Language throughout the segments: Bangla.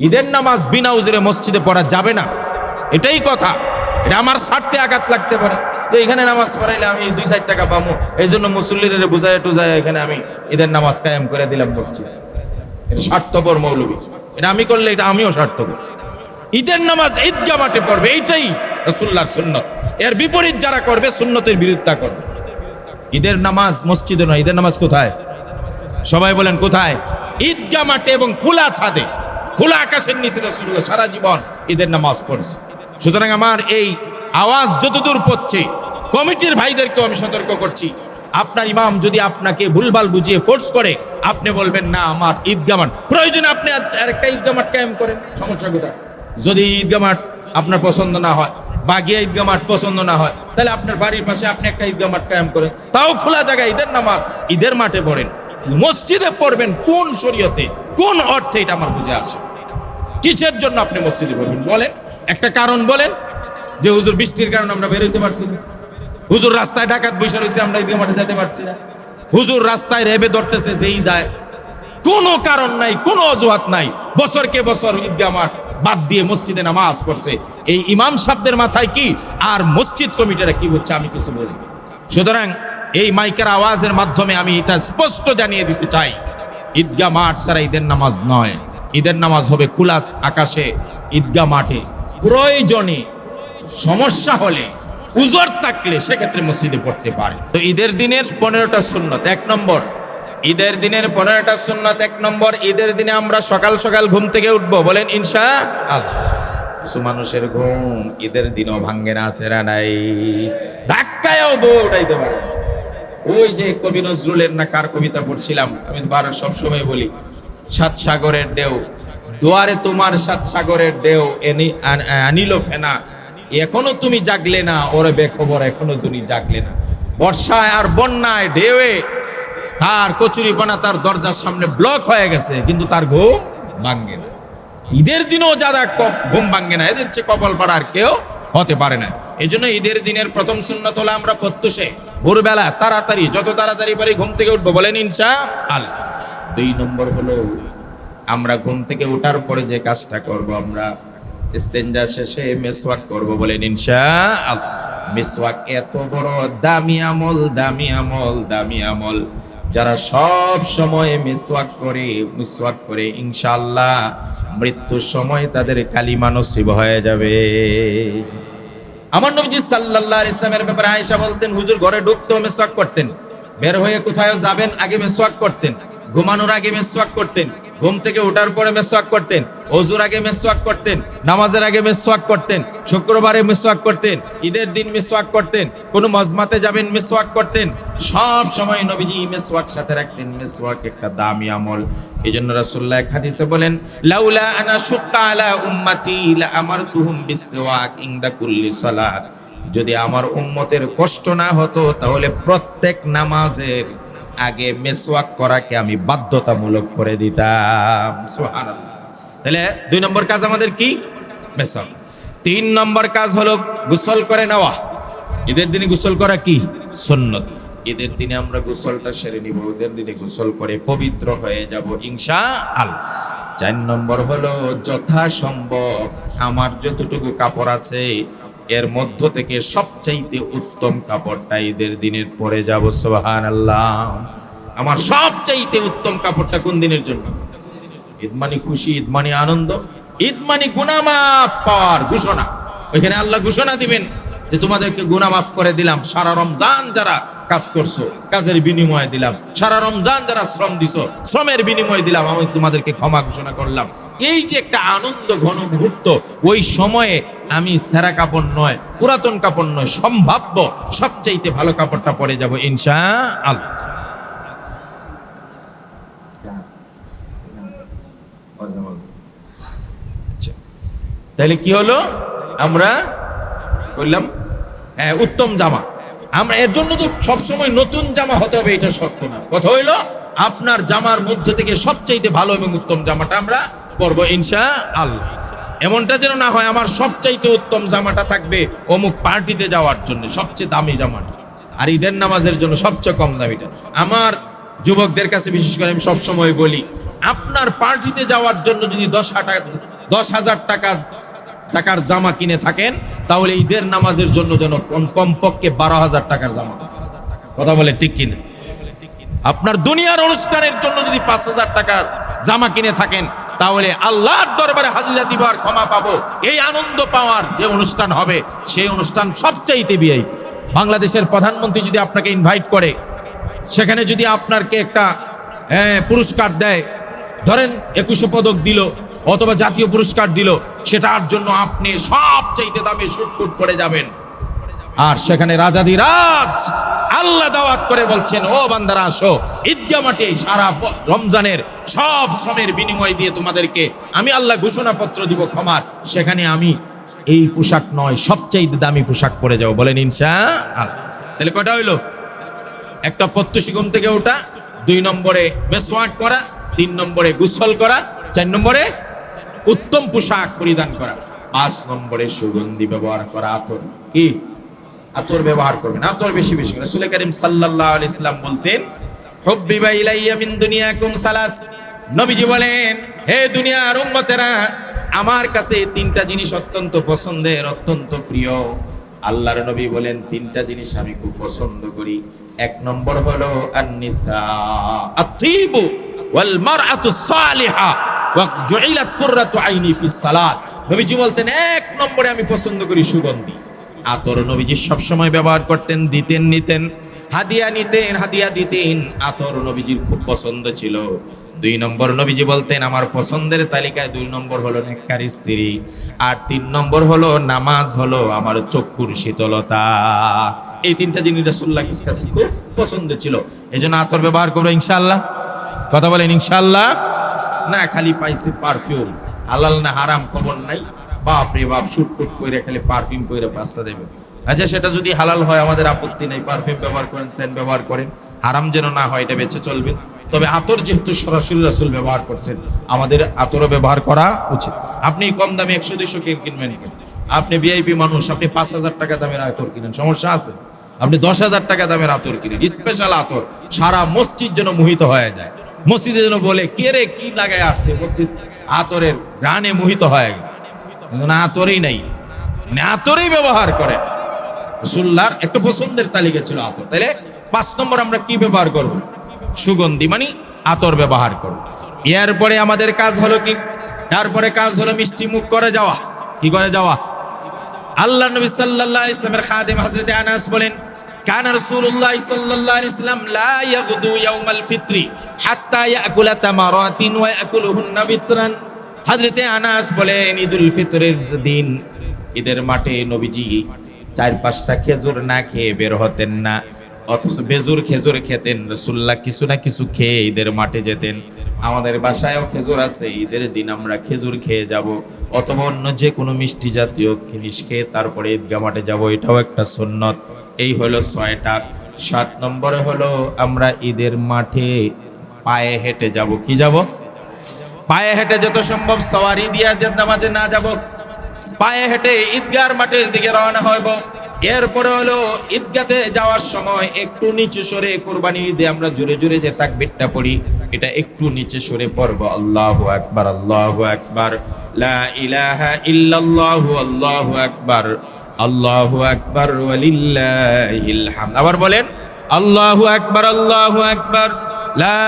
ঈদের নামাজ বিনা উজরে মসজিদে পড়া যাবে না। এটাই কথা। এটা আমার স্বার্থে আঘাত লাগতে পারে। তো এখানে নামাজ পড়াইলে আমি দুই চার টাকা পাবো এই জন্য মুসল্লিদের বুঝায় টুজায় এখানে আমি ঈদের নামাজ কায়েম করে দিলাম মসজিদে। এটা স্বার্থপর মৌলবী। এটা আমি করলে এটা আমিও স্বার্থপর। ঈদের নামাজ ঈদগা মাঠে পড়বে, এইটাই রসুল্লাহর সুন্নত। এর বিপরীত যারা করবে, সুন্নতের বিরোধিতা করবে। ঈদের নামাজ মসজিদে নয়, ঈদের নামাজ কোথায়? সবাই বলেন কোথায়? ঈদগা মাঠে এবং খোলা ছাদে। খোলা আকাশের নিচে রসুল্লাহ সারা জীবন ঈদের নামাজ পড়ছে। সুতরাং আমার এই আওয়াজ যতদূর পড়ছে, কমিটির ভাইদেরকেও আমি সতর্ক করছি। আপনার ইমাম যদি আপনাকে ভুলভাল বুঝিয়ে ফোর্স করে, আপনি বলবেন, না, আমার ঈদগা মাঠ। প্রয়োজনে আপনি আরেকটা ঈদগামাট কায়েম করেন, সমস্যা কোথায়? যদি ঈদগা মাঠ আপনার পছন্দ না হয় বা গিয়ে ঈদগা মাঠ পছন্দ না হয়, তাহলে আপনার বাড়ির পাশে আপনি একটা ঈদগা মাঠ করেন। তাও খোলা জায়গায় ঈদের নামাজ ঈদের মাঠে পড়েন। মসজিদে পড়বেন কোন শরীয়তে, কোন অর্থে, এটা আমার বুঝে আসে। কিসের জন্য আপনি মসজিদে পড়বেন বলেন, একটা কারণ বলেন যে হুজুর বৃষ্টির কারণে আমরা বের হইতে পারছি না। হুজুর রাস্তায় ডাকাত বসে রয়েছে, আমরা ঈদগা মাঠে যেতে পারছি না। হুজুর রাস্তায় রেবে ধরতেছে যেই ঈদায়। কোনো কারণ নাই, কোনো অজুহাত নাই। বছরকে বছর ঈদগা মাঠ বাদ দিয়ে মসজিদে নামাজ পড়ছে। এই ইমাম সাহেবদের মাথায় কি আর মসজিদ কমিটিরা কি বলছে আমি কিছু বুঝি সুতরাং এই মাইকের আওয়াজের মাধ্যমে আমি এটা স্পষ্ট জানিয়ে দিতে চাই। ঈদগা মাঠ ছাড়া ঈদের নামাজ নয়। ঈদের নামাজ হবে খোলা আকাশে ঈদগা মাঠে। প্রয়োজনে সমস্যা হলে উজর থাকলে সেক্ষেত্রে মসজিদে পড়তে পারে। তো ঈদের দিনের পনেরোটা সুন্নত, এক নম্বর। ঈদের দিনের পনেরোটা সুন্নত, এক নম্বর। ঈদের দিনে আমরা সকাল সকাল ঘুম থেকে উঠবো, বলেন ইনশা আল্লাহ কিছু মানুষের ঘুম ঈদের দিনও ভাঙ্গে না, সেরা নাই। ধাক্কায়ও বউ উঠাইতে পারে ওই যে কবি নজরুলের না কার কবিতা পড়ছিলাম, আমি বার সবসময় বলি সাত সাগরের ঢেউ। দুয়ারে তোমার সাত সাগরের ঢেউ, এনি আনিল ফেনা। এখনও তুমি জাগলে না, ওরে বেখবর, এখনও তুমি জাগলে না। বর্ষায় আর বন্যায় ঢেউয়ে তার কচুরিপানা তার দরজার সামনে ব্লক হয়ে গেছে, কিন্তু তার ঘুম ভাঙ্গে না। ঈদের দিনও যারা ঘুম ভাঙ্গে না, এদের চেয়ে কপাল পাড়ার কেউ হতে পারে না। এই জন্য ঈদের দিনের প্রথম সুন্নত হলো আমরা প্রত্যুষে। ভোরবেলা তাড়াতাড়ি, যত তাড়াতাড়ি পারি ঘুম থেকে উঠবো, বলেন ইনশা আল দুই নম্বর হলো, আমরা ঘুম থেকে ওঠার পরে যে কাজটা করব, আমরা ইস্তেঞ্জা শেষে মেসওয়াক করব বলেন ইনশা মেসওয়াক এত বড় দামি আমল দামি আমল দামি আমল। যারা সব সময় মিসওয়াক করে মিসওয়াক করে, ইনশাআল্লাহ মৃত্যুর সময় তাদের কালিমা নসিব হয়ে যাবে। আমার নবজি সাল্লাল্লাহু আলাইহি ইসলামের ব্যাপারে আয়েশা বলতেন, হুজুর ঘরে ঢুকতেও মেসওয়াক করতেন, বের হয়ে কোথায় যাবেন, আগে মেসওয়াক করতেন। ঘুমানোর আগে মেসওয়াক করতেন, ঘুম থেকে ওঠার পরে মেসওয়াক করতেন, অজুর আগে মেসওয়াক করতেন, নামাজের আগে মেসওয়াক করতেন, শুক্রবারে মেসওয়াক করতেন, ঈদের দিন মেসওয়াক করতেন, কোনো মজমাতে যাবেন মেসওয়াক করতেন, সব সময় নবীজি মেসওয়াক সাথে রাখতেন, মেসওয়াক একটা দামি আমল। এই জন্য রাসূলুল্লাহ এক হাদিসে বলেন, লাউলা আনা শুক্কা আলা উম্মতি লা আমারতুহুম বিসওয়াক ইনদা কুল্লি সালাত। যদি আমার উম্মতের কষ্ট না হতো, তাহলে প্রত্যেক নামাজের আগে মেসওয়াক করাকে আমি বাধ্যতামূলক করে দিতাম। তাহলে দুই নম্বর কাজ আমাদের কি? মেসওয়াক। তিন নম্বর কাজ হলো গোসল করে নেওয়া। ঈদের দিনে গোসল করা কি? সুন্নত। ঈদের দিনে আমরা গোসলটা সেরে নিব, ঈদের দিনে গোসল করে পবিত্র হয়ে যাব ইনশা আল চার নম্বর হলো যথাসম্ভব। আমার যতটুকু কাপড় আছে এর মধ্য থেকে সবচাইতে উত্তম কাপড়টা ঈদের দিনের পরে যাব সোহান আল্লাহ আমার সবচাইতে উত্তম কাপড়টা কোন দিনের জন্য? ঈদ মানে খুশি, ঈদ মানে আনন্দ, ঈদ মানে গুনামাফ পাওয়ার ঘোষণা। ওইখানে আল্লাহ ঘোষণা দিবেন যে, তোমাদেরকে গুনামাফ করে দিলাম। সারা রমজান যারা কাজ করছ, কাজের বিনিময়ে দিলাম। সারা রমজান যারা শ্রম দিছো, শ্রমের বিনিময়ে দিলাম, আমি তোমাদেরকে ক্ষমা ঘোষণা করলাম। এই যে একটা আনন্দ ঘন মুহূর্ত, ওই সময়ে আমি সেরা কাপড় নয়, পুরাতন কাপড় নয়, সম্ভাব্য সবচাইতে ভালো কাপড়টা পরে যাব ইনশা আল্লাহ আচ্ছা। তাহলে কি হলো? আমরা করলাম হ্যাঁ উত্তম জামা। আমরা এর জন্য তো সবসময় নতুন জামা হতে হবে, এটা শর্ত না। কথা হইল, আপনার জামার মধ্যে থেকে সবচাইতে ভালো এবং উত্তম জামাটা আমরা পরবো ইনশা আল্লাহ এমনটা যেন না হয়, আমার সবচাইতে উত্তম জামাটা থাকবে অমুক পার্টিতে যাওয়ার জন্য, সবচেয়ে দামি জামাটা। আর ঈদের নামাজের জন্য সবচেয়ে কম দামিটা। আমার যুবকদের কাছে বিশেষ করে আমি সবসময় বলি, আপনার পার্টিতে যাওয়ার জন্য যদি দশ টাকা দশ হাজার টাকা টাকার জামা কিনে থাকেন তাহলে ঈদের নামাজের জন্য যেন কম- কমপক্ষে বারো হাজার টাকার জামা কথা বলে ঠিক কিনা? আপনার দুনিয়ার অনুষ্ঠানের জন্য যদি পাঁচ হাজার টাকার জামা কিনে থাকেন তাহলে আল্লাহর দরবারে হাজিরা দিবার ক্ষমা পাবো। এই আনন্দ পাওয়ার যে অনুষ্ঠান হবে সেই অনুষ্ঠান সবচাইতে বিয়াই বাংলাদেশের প্রধানমন্ত্রী যদি আপনাকে ইনভাইট করে সেখানে যদি আপনারকে একটা হ্যাঁ, পুরস্কার দেয় ধরেন একুশে পদক দিল অথবা জাতীয় পুরস্কার দিল, সেটার জন্য আপনি সবচাইতে দামে শুটকুট করে যাবেন। আর সেখানে রাজাদিরাজ আল্লাহ দাওয়াত করে বলছেন, ও বান্দারা, আসো। ঈদগা সারা রমজানের সব শ্রমের বিনিময় দিয়ে তোমাদেরকে আমি আল্লাহ ঘোষণাপত্র দিব ক্ষমার। সেখানে আমি এই পোশাক নয় সবচেয়ে দামি পোশাক পরে যাও বলেন আল্লাহ তাহলে কটা হইল? একটা প্রত্যুষি থেকে ওঠা, দুই নম্বরে মেসওয়াক করা, তিন নম্বরে গুসল করা, চার নম্বরে উত্তম পোশাক পরিধান করা। পাঁচ নম্বরে সুগন্ধি ব্যবহার করা আতর। কি? আতর ব্যবহার করবেন। আতর বেশি বেশি রাসূল করিম সাল্লাল্লাহু আলাইহি ইসলাম বলতেন হুব্বিবা ইলাইয়া মিন দুনিয়াকুম নবীজি বলেন, হে দুনিয়ার উম্মতেরা, আমার কাছে তিনটা জিনিস অত্যন্ত পছন্দের, অত্যন্ত প্রিয়। আল্লাহর নবী বলেন, তিনটা জিনিস আমি খুব পছন্দ করি। এক নম্বর হলো আন-নিসা, আত-তিবু। ওয়াল মারআতু সালিহা ওয়া জুইলাত কুররাতু আইনি নবীজি বলতেন, এক নম্বরে আমি পছন্দ করি সুগন্ধি। আতর নবীজি সবসময় ব্যবহার করতেন, দিতেন, নিতেন, হাদিয়া নিতেন, হাদিয়া দিতেন। আতর নবীজির খুব পছন্দ ছিল। দুই নম্বর নবীজি বলতেন, আমার পছন্দের তালিকায় দুই নম্বর হলো নেককার স্ত্রী আর তিন নম্বর হলো নামাজ হলো আমার চক্ষুর শীতলতা। এই তিনটা জিনিস রাসূলুল্লাহ কাছে খুব পছন্দ ছিল। এই জন্য আতর ব্যবহার করব ইনশাআল্লাহ। কথা বলেন ইনশাআল্লাহ। না, খালি পাইছে পারফিউম হালাল না হারাম খবর নাই। বাপ রে বাপ শুটকুট করে খালি পারফিউম করে পাস্তা দেবে। আচ্ছা সেটা যদি হালাল হয়, আমাদের আপত্তি নেই। পারফিউম ব্যবহার করেন সেন্ট ব্যবহার করেন। হারাম যেন না হয়, এটা বেঁচে চলবেন তবে আতর যেহেতু সরাসরি রাসূল ব্যবহার করছেন, আমাদের আতরও ব্যবহার করা উচিত। আপনি কম দামে একশো, দুইশো কিনবেন কেন? আপনি ভিআইপি মানুষ, আপনি পাঁচ হাজার টাকা দামের আতর কিনেন, সমস্যা আছে? আপনি দশ হাজার টাকা দামের আতর কিনেন স্পেশাল আতর। সারা মসজিদ যেন মোহিত হয়ে যায়। মসজিদে যেন বলে, কে রে, কি লাগায় আসছে মসজিদ? আতরের গানে মোহিত হয়ে গেছে। না আতরেই নাই মানে আতরেই ব্যবহার করেন রসুল্লার একটা পছন্দের তালিকা ছিল আতর। তাহলে পাঁচ নম্বর আমরা কি ব্যবহার করব? সুগন্ধি মানে আতর ব্যবহার করব। এরপরে আমাদের কাজ হলো কি? তারপরে কাজ হলো মিষ্টি মুখ করে যাওয়া। কি করে যাওয়া? আল্লাহ নবী আলাইহি ইসলামের খাদেম হযরত আনাস বলেন, কানা রাসূলুল্লাহ সাল্লাল্লাহু আলাইহি ইসলাম লা ইয়াগদু ইয়াউমাল ফিত্রি। হাত্তা ইয়াকুলা তামারাতিন ওয়া ইয়াকুলুহুন্না বিতরান হযরত আনাস বলেন, ঈদুল ফিতরের দিন, ঈদের মাঠে নবীজি চার পাঁচটা খেজুর না খেয়ে বের হতেন না, অথচ বেজুর খেজুর খেতেন, রসুল্লাহ কিছু না কিছু খেয়ে ঈদের মাঠে যেতেন। আমাদের বাসায়ও খেজুর আছে, ঈদের দিন আমরা খেজুর খেয়ে যাব, অথবা অন্য যে কোনো মিষ্টি জাতীয় জিনিস খেয়ে তারপরে ঈদগা মাঠে যাব, এটাও একটা সুন্নত। এই হলো ছয়টা। সাত নম্বরে হলো, আমরা ঈদের মাঠে পায়ে হেঁটে যাব। কি যাব? পায়ে হেঁটে যত সম্ভব সওয়ারি দিয়া যে নামাজে না যাব। পায়ে হেঁটে ঈদগার মাঠের দিকে রওনা হইব। এরপরে হলো ঈদগাতে যাওয়ার সময় একটু নিচু সরে কোরবানি ঈদে আমরা জোরে জোরে যে তাকবীরটা পড়ি, এটা একটু নিচে সরে পড়ব। আল্লাহু আকবার আল্লাহু আকবার। লা ইলাহা ইল্লাল্লাহু, আল্লাহু আকবার আল্লাহু আকবার, ওয়ালিল্লাহিল হামদ। আবার বলেন, আল্লাহু আকবার আল্লাহু আকবার। লা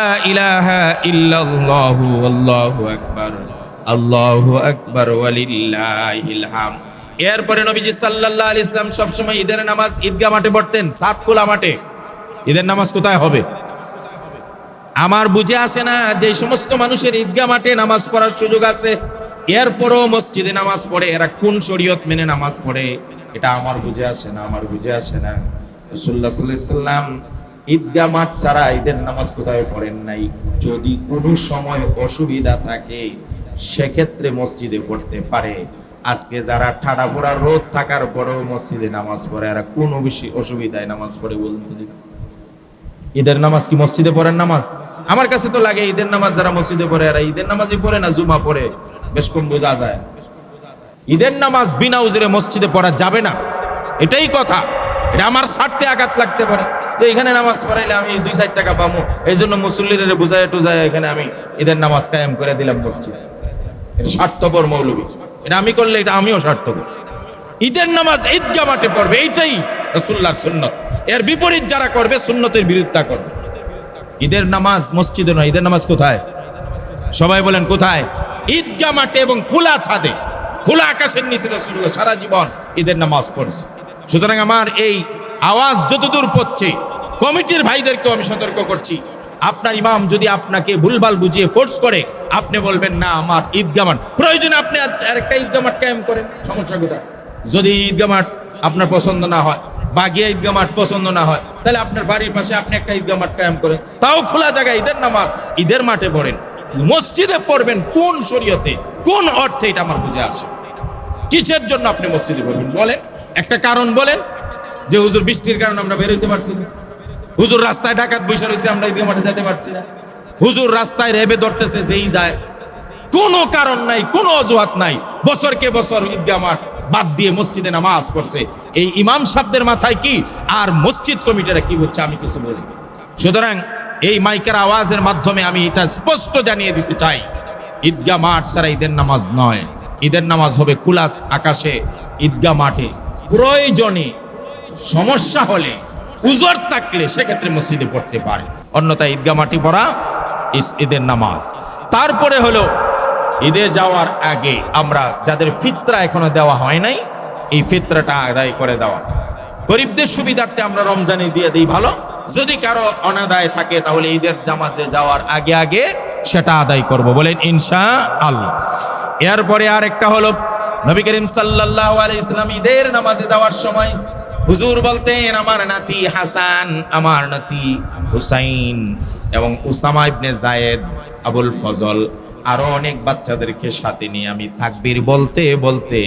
এরপরে নবীজি সাল্লাল্লাহু আলাইহি ইসলাম সবসময় ঈদের নামাজ ঈদগাহ মাঠে পড়তেন সাতকুলা মাঠে। ঈদের নামাজ কোথায় হবে? আমার বুঝে আসে না যে সমস্ত মানুষের ঈদগাহ মাঠে নামাজ পড়ার সুযোগ আছে, এরপরও মসজিদে নামাজ পড়ে, এরা কোন শরীয়ত মেনে নামাজ পড়ে, এটা আমার বুঝে আসে না, আমার বুঝে আসে না। আলাইহি সাল্লাম ঈদগাহ মাঠ ছাড়া ঈদের নামাজ কোথায় পড়েন নাই? যদি কোনো সময় অসুবিধা থাকে, সেক্ষেত্রে মসজিদে পড়তে পারে। আজকে যারা ঠাডা পোড়া রোদ থাকার পরেও মসজিদে নামাজ পড়ে আর কোনো বেশি অসুবিধায় নামাজ পড়ে বলুন তো ঈদের নামাজ কি মসজিদে পড়েন নামাজ? আমার কাছে তো লাগে ঈদের নামাজ যারা মসজিদে পড়ে আর ঈদের নামাজই পড়ে না জুমা পড়ে? বেশ কম বোঝা যায়। ঈদের নামাজ বিনা উজরে মসজিদে পড়া যাবে না। এটাই কথা। এটা আমার স্বার্থে আঘাত লাগতে পারে। তো এখানে নামাজ পড়াইলে আমি দুই চার টাকা পাবো এই জন্য মুসল্লিদের বুঝায় টুজায় এখানে আমি ঈদের নামাজ কায়েম করে দিলাম মসজিদে। এটা স্বার্থপর মৌলবী। এটা আমি করলে এটা আমিও স্বার্থপর। ঈদের নামাজ ঈদগা মাঠে পড়বে, এইটাই রসুল্লাহর সুন্নত। এর বিপরীত যারা করবে, সুন্নতের বিরুদ্ধা করবে। ঈদের নামাজ মসজিদে নয়, ঈদের নামাজ কোথায়? সবাই বলেন কোথায়? ঈদগা মাঠে এবং খোলা ছাদে। খোলা আকাশের নিচে রসুল্লাহ সারা জীবন ঈদের নামাজ পড়ছে। সুতরাং আমার এই আওয়াজ যতদূর পড়ছে, কমিটির ভাইদেরকেও আমি সতর্ক করছি। আপনার ইমাম যদি আপনাকে ভুলভাল বুঝিয়ে ফোর্স করে, আপনি বলবেন, না, আমার ঈদগা মাঠ। প্রয়োজনে আপনি আর একটা ঈদগা কায়েম করেন, সমস্যা কোথায়? যদি ঈদগা মাঠ আপনার পছন্দ না হয় বা গিয়ে ঈদগা মাঠ পছন্দ না হয়, তাহলে আপনার বাড়ির পাশে আপনি একটা ঈদগা মাঠ করেন। তাও খোলা জায়গায় ঈদের নামাজ ঈদের মাঠে পড়েন। মসজিদে পড়বেন কোন শরীয়তে, কোন অর্থে, এটা আমার বুঝে আসে। কিসের জন্য আপনি মসজিদে পড়বেন বলেন? একটা কারণ বলেন যে হুজুর বৃষ্টির কারণে আমরা বেরোতে পারছি না। হুজুর রাস্তায় ডাকাত বসে রয়েছে আমরা ঈদগা মাঠে যেতে পারছি না। হুজুর রাস্তায় রেবে ধরতেছে যেই দায়। কোনো কারণ নাই, কোনো অজুহাত নাই। বছরকে বছর ঈদগাহ মাঠ বাদ দিয়ে মসজিদে নামাজ পড়ছে। এই ইমাম সাহেবদের মাথায় কি আর মসজিদ কমিটিরা কি বলছে আমি কিছু বুঝব সুতরাং এই মাইকের আওয়াজের মাধ্যমে আমি এটা স্পষ্ট জানিয়ে দিতে চাই। ঈদগাহ মাঠ ছাড়া ঈদের নামাজ নয়। ঈদের নামাজ হবে খোলা আকাশে, ঈদগাহ মাঠে। প্রয়োজনে সমস্যা হলে, উজর থাকলে সেক্ষেত্রে মসজিদে পড়তে পারে। অন্যথায় ঈদগাহ মাটি পড়া ঈদের নামাজ। তারপরে হলো, ঈদে যাওয়ার আগে আমরা যাদের ফিতরা এখনও দেওয়া হয় নাই, এই ফিতরাটা আদায় করে দেওয়া। গরিবদের সুবিধার্থে আমরা রমজানে দিয়ে দিই ভালো। যদি কারও অনাদায় থাকে, তাহলে ঈদের জামাজে যাওয়ার আগে আগে সেটা আদায় করব। বলেন ইনশা আল্লাহ এরপরে আর একটা হলো নবী করিম সাল্লাল্লাহু আলাইহি ইসলাম ঈদের নামাজে যাওয়ার সময় হুজুর বলতেন, আমার নাতি হাসান, আমার নাতি হুসাইন এবং Usama ibne Zayed, Abul Fazal আরও অনেক বাচ্চাদেরকে সাথে নিয়ে আমি তাকবীর বলতে বলতে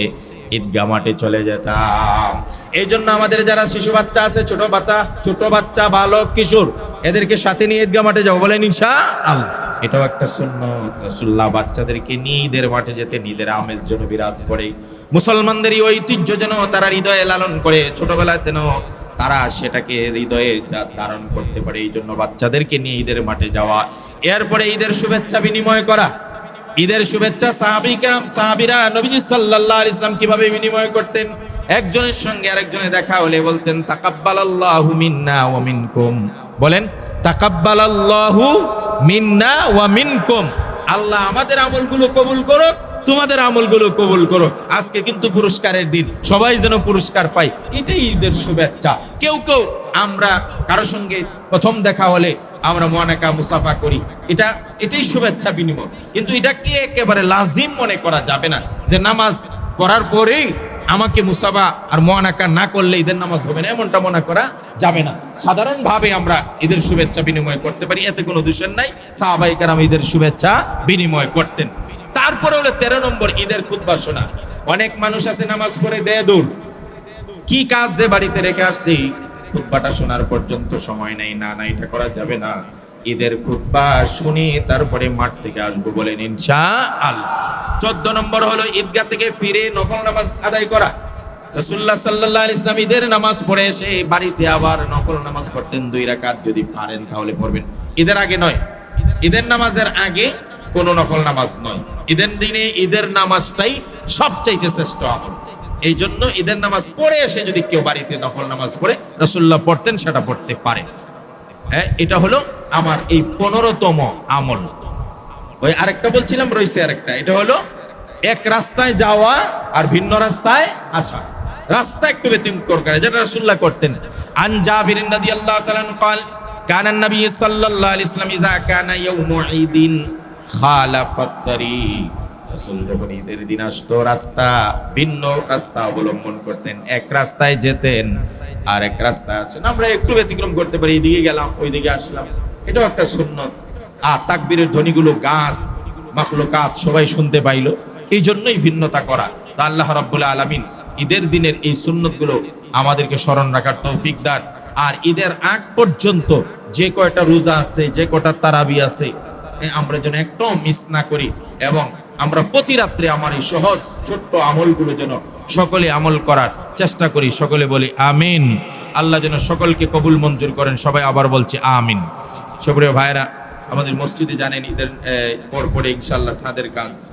ঈদগা মাঠে চলে যেতাম। এই জন্য আমাদের যারা শিশু বাচ্চা আছে, ছোট বাচ্চা ছোট বাচ্চা, বালক, কিশোর, এদেরকে সাথে নিয়ে ঈদগা মাঠে যাব বলেন ইনশা আল্লাহ এটাও একটা শূন্য রসুল্লাহ বাচ্চাদেরকে নিয়ে ঈদের মাঠে যেতে ঈদের আমেজ যেন বিরাজ করে। মুসলমানদের এই ঐতিহ্য যেন তারা হৃদয়ে লালন করে। ছোটবেলায় যেন তারা সেটাকে হৃদয়ে ধারণ করতে পারে এই জন্য বাচ্চাদেরকে নিয়ে ঈদের মাঠে যাওয়া। এরপরে ঈদের শুভেচ্ছা বিনিময় করা। ঈদের শুভেচ্ছা সাহাবিকা সাহাবিরা নবীজি আলাইহি ইসলাম কীভাবে বিনিময় করতেন? একজনের সঙ্গে আরেকজনের দেখা হলে বলতেন, তাকাব্বালাল্লাহু মিন্না ওয়া মিনকুম। বলেন, তাকাব্বালাল্লাহু মিন্না ওয়া মিনকুম। আল্লাহ আমাদের আমলগুলো কবুল করুক, তোমাদের আমলগুলো কবুল করো আজকে কিন্তু পুরস্কারের দিন, সবাই যেন পুরস্কার পাই এটাই ঈদের শুভেচ্ছা। কেউ কেউ আমরা কারোর সঙ্গে প্রথম দেখা হলে আমরা মনাকা মুসাফা করি। এটা, এটাই শুভেচ্ছা বিনিময়। কিন্তু এটাকে একেবারে লাজিম মনে করা যাবে না? যে নামাজ পড়ার পরেই আমাকে মুসাফা আর মহানাকা না করলে ঈদের নামাজ হবে না, এমনটা মনে করা যাবে না। সাধারণভাবে আমরা ঈদের শুভেচ্ছা বিনিময় করতে পারি, এতে কোনো দূষণ নাই। সাহাবাহিকার ঈদের শুভেচ্ছা বিনিময় করতেন। তারপরে হলো তেরো নম্বর ঈদের খুদ্া শোনা। অনেক মানুষ আছে নামাজ পড়ে দেয় দূর। কি কাজ যে বাড়িতে রেখে আসছি? খুতবাটা শোনার পর্যন্ত সময় নেই, না না, এটা করা যাবে না। ঈদের খুতবা শুনি, তারপরে মাঠ থেকে আসব বলেন ইনশা আল্লাহ চোদ্দ নম্বর হলো ঈদগাহ থেকে ফিরে নফল নামাজ আদায় করা। রসুল্লাহ সাল্লাহ ইসলাম ঈদের নামাজ পড়ে এসে বাড়িতে আবার নফল নামাজ পড়তেন দুই রাকাত যদি পারেন তাহলে পড়বেন। ঈদের আগে নয়, ঈদের নামাজের আগে কোনো নফল নামাজ নয়। ঈদের দিনে ঈদের নামাজটাই সবচাইতে শ্রেষ্ঠ আমল। এই জন্য ঈদের নামাজ পড়ে এসে যদি কেউ বাড়িতে নফল নামাজ পড়ে রসুল্লাহ পড়তেন, সেটা পড়তে পারে। হ্যাঁ এটা হলো আমার এই পনেরোতম আমল ওই আরেকটা বলছিলাম রয়েছে আরেকটা এটা হলো এক রাস্তায় যাওয়া আর ভিন্ন রাস্তায় আসা রাস্তা একটু ব্যতিক্রম করে যেটা রসুল্লাহ করতেন আন জাবির রাদিয়াল্লাহু তাআলা আনহু قال كان النبي صلى الله عليه وسلم اذا كان يوم عيد خالف الطريق যখন ঈদের দিন আসতো রাস্তা, ভিন্ন রাস্তা অবলম্বন করতেন। এক রাস্তায় যেতেন, আর এক আসেন। আমরা একটু ব্যতিক্রম করতে পারি এইদিকে গেলাম আসলাম। এটাও একটা সুন্নত। আর তাকবীরের ধ্বনিগুলো গাছ, মাখলুকাত সবাই শুনতে পাইলো। এই জন্যই ভিন্নতা করা। তা আল্লাহ রাব্বুল আলামিন ঈদের দিনের এই সুন্নতগুলো আমাদেরকে স্মরণ রাখার তৌফিক দান। আর ঈদের আগ পর্যন্ত যে কয়টা রোজা আছে, যে কয়টা তারাবি আছে আমরা যেন একদম মিস না করি। এবং আমরা প্রতি রাত্রে আমার এই সহজ, ছোট্ট আমলগুলো যেন সকলে আমল করার চেষ্টা করি। সকলে বলি, আমিন। আল্লাহ যেন সকলকে কবুল মঞ্জুর করেন। সবাই আবার বলছে, আমিন। সবরে ভাইরা আমাদের মসজিদে জানেন ঈদের পরপরে পর ইনশাল্লাহ সাদের কাজ।